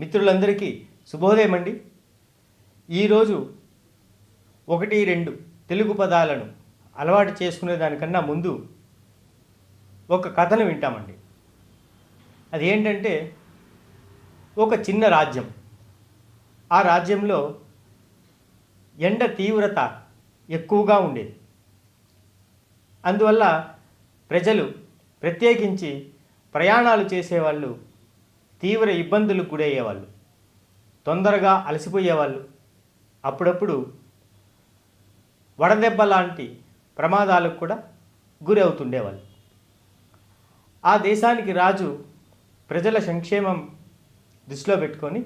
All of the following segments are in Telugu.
మిత్రులందరికీ శుభోదయం అండి ఈరోజు ఒకటి రెండు తెలుగు పదాలను అలవాటు చేసుకునే దానికన్నా ముందు ఒక కథను వింటామండి. అది ఏంటంటే ఒక చిన్న రాజ్యం. ఆ రాజ్యంలో ఎండ తీవ్రత ఎక్కువగా ఉండేది. అందువల్ల ప్రజలు ప్రత్యేకించి ప్రయాణాలు చేసేవాళ్ళు తీవ్ర ఇబ్బందులకు గురయ్యేవాళ్ళు. తొందరగా అలసిపోయేవాళ్ళు. అప్పుడప్పుడు వడదెబ్బ లాంటి ప్రమాదాలకు కూడా గురి అవుతుండేవాళ్ళు ఆ దేశానికి రాజు ప్రజల సంక్షేమం దృష్టిలో పెట్టుకొని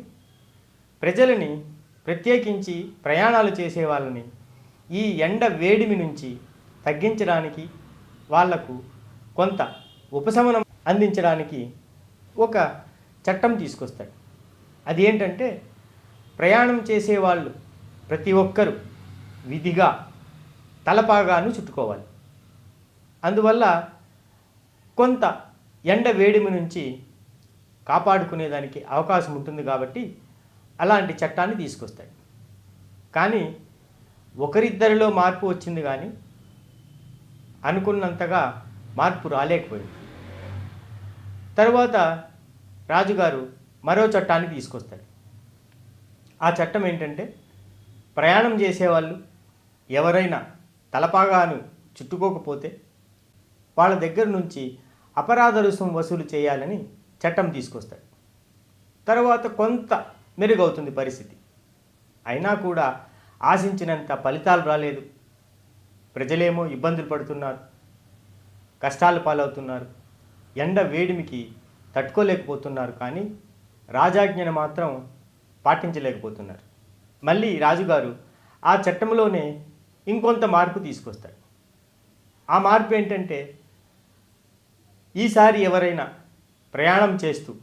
ప్రజలని ప్రత్యేకించి ప్రయాణాలు చేసే వాళ్ళని ఈ ఎండ వేడిమి నుంచి తగ్గించడానికి వాళ్ళకు కొంత ఉపశమనం అందించడానికి ఒక చట్టం తీసుకొస్తాడు. అది ఏంటంటే ప్రయాణం చేసేవాళ్ళు ప్రతి ఒక్కరూ విధిగా తలపాగాను చుట్టుకోవాలి. అందువల్ల కొంత ఎండ వేడిమి నుంచి కాపాడుకునేదానికి అవకాశం ఉంటుంది కాబట్టి అలాంటి చట్టాన్ని తీసుకొస్తాడు. కానీ ఒకరిద్దరిలో మార్పు వచ్చింది కానీ అనుకున్నంతగా మార్పు రాలేకపోయింది. తర్వాత రాజుగారు మరో చట్టాన్ని తీసుకొస్తాడు. ఆ చట్టం ఏంటంటే ప్రయాణం చేసేవాళ్ళు ఎవరైనా తలపాగాను చుట్టుకోకపోతే వాళ్ళ దగ్గర నుంచి అపరాధ రుసుం వసూలు చేయాలని చట్టం తీసుకొస్తాడు. తర్వాత కొంత మెరుగవుతుంది పరిస్థితి. అయినా కూడా ఆశించినంత ఫలితాలు రాలేదు. ప్రజలేమో ఇబ్బందులు పడుతున్నారు. కష్టాలు పాలవుతున్నారు. ఎండ వేడిమికి తట్టుకోలేకపోతున్నారు కానీ రాజాజ్ఞను మాత్రం పాటించలేకపోతున్నారు. మళ్ళీ రాజుగారు ఆ చట్టంలోనే ఇంకొంత మార్పు తీసుకొస్తాడు. ఆ మార్పు ఏంటంటే ఈసారి ఎవరైనా ప్రయాణం చేస్తూ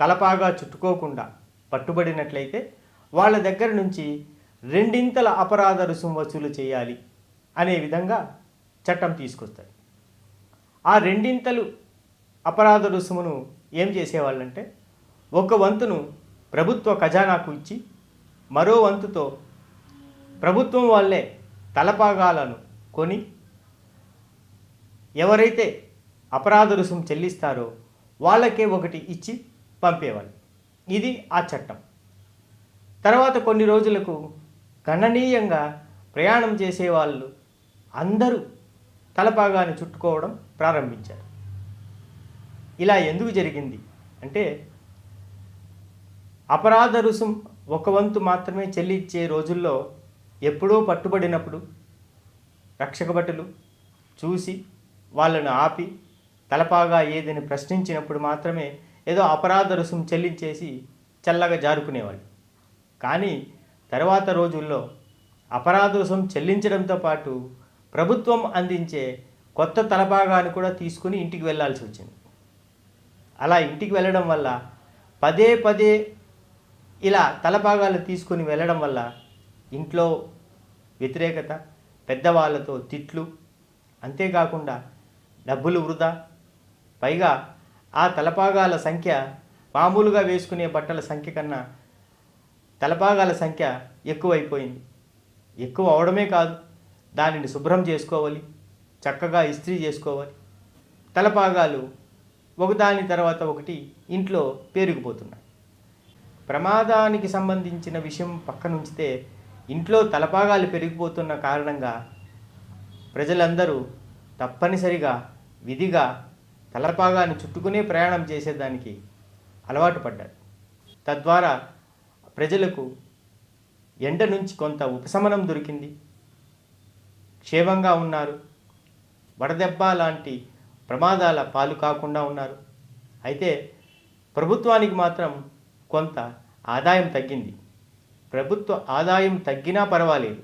తలపాగా చుట్టుకోకుండా పట్టుబడినట్లయితే వాళ్ళ దగ్గర నుంచి రెండింతల అపరాధ రుసుము వసూలు చేయాలి అనే విధంగా చట్టం తీసుకొస్తాడు. ఆ రెండింతలు అపరాధ రుసుమును ఏం చేసేవాళ్ళంటే ఒక వంతును ప్రభుత్వ ఖజానాకు ఇచ్చి మరో వంతుతో ప్రభుత్వం వాళ్ళే తలపాగాలను కొని ఎవరైతే అపరాధ రుసుం చెల్లిస్తారో వాళ్ళకే ఒకటి ఇచ్చి పంపేవాళ్ళు. ఇది ఆ చట్టం. తర్వాత కొన్ని రోజులకు గణనీయంగా ప్రయాణం చేసేవాళ్ళు అందరూ తలపాగాన్ని చుట్టుకోవడం ప్రారంభించారు. ఇలా ఎందుకు జరిగింది? అంటే అపరాధ రుసుం ఒక వంతు మాత్రమే చెల్లించే రోజుల్లో ఎప్పుడో పట్టుబడినప్పుడు రక్షక భటులు చూసి వాళ్ళను ఆపి తలపాగా ఏదని ప్రశ్నించినప్పుడు మాత్రమే ఏదో అపరాధ రుసుం చెల్లించేసి చల్లగా జారుకునేవాళ్ళు. కానీ తర్వాత రోజుల్లో అపరాధ రుసుం చెల్లించడంతో పాటు ప్రభుత్వం అందించే కొత్త తలపాగాను కూడా తీసుకుని ఇంటికి వెళ్ళాల్సి వచ్చింది. అలా ఇంటికి వెళ్ళడం వల్ల పదే పదే ఇలా తలపాగాలు తీసుకుని వెళ్ళడం వల్ల ఇంట్లో వ్యతిరేకత పెద్దవాళ్ళతో తిట్లు అంతేకాకుండా డబ్బులు వృధా. పైగా ఆ తలపాగాల సంఖ్య మామూలుగా వేసుకునే బట్టల సంఖ్య కన్నా తలపాగాల సంఖ్య ఎక్కువైపోయింది. ఎక్కువ అవడమే కాదు దానిని శుభ్రం చేసుకోవాలి చక్కగా ఇస్త్రీ చేసుకోవాలి. తలపాగాలు ఒకదాని తర్వాత ఒకటి ఇంట్లో పేరుకుపోతున్నాయి. ప్రమాదానికి సంబంధించిన విషయం పక్కనుంచితే ఇంట్లో తలపాగాలు పెరిగిపోతున్న కారణంగా ప్రజలందరూ తప్పనిసరిగా విధిగా తలపాగాన్ని చుట్టుకునే ప్రయాణం చేసేదానికి అలవాటు పడ్డారు. తద్వారా ప్రజలకు ఎండ నుంచి కొంత ఉపశమనం దొరికింది. క్షేమంగా ఉన్నారు. వడదెబ్బ లాంటి ప్రమాదాల పాలు కాకుండా ఉన్నారు. అయితే ప్రభుత్వానికి మాత్రం కొంత ఆదాయం తగ్గింది. ప్రభుత్వ ఆదాయం తగ్గినా పర్వాలేదు.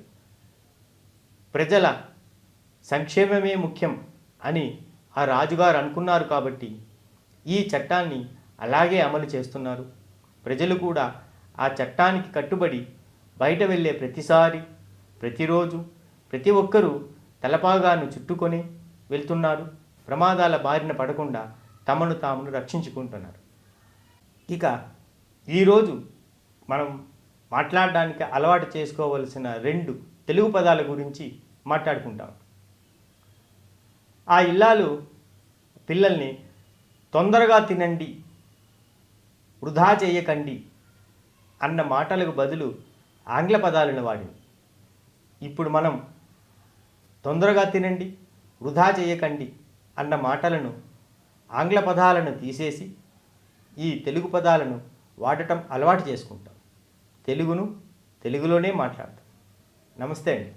ప్రజల సంక్షేమమే ముఖ్యం అని ఆ రాజుగారు అనుకున్నారు కాబట్టి ఈ చట్టాన్ని అలాగే అమలు చేస్తున్నారు. ప్రజలు కూడా ఆ చట్టానికి కట్టుబడి బయట వెళ్ళే ప్రతిసారి ప్రతిరోజు ప్రతి ఒక్కరూ తలపాగాను చుట్టుకొని వెళ్తున్నారు. ప్రమాదాల బారిన పడకుండా తమను తామును రక్షించుకుంటున్నారు. ఇక ఈరోజు మనం మాట్లాడడానికి అలవాటు చేసుకోవలసిన రెండు తెలుగు పదాల గురించి మాట్లాడుకుంటాం. ఆ ఇల్లాలు పిల్లల్ని తొందరగా తినండి వృధా చేయకండి అన్న మాటలకు బదులు ఆంగ్ల పదాలను వాడింది ఇప్పుడు మనం తొందరగా తినండి వృధా చేయకండి అన్న మాటలను ఆంగ్ల పదాలను తీసేసి ఈ తెలుగు పదాలను వాడటం అలవాటు చేసుకుంటాం. తెలుగును తెలుగులోనే మాట్లాడతాం. నమస్తే అండి.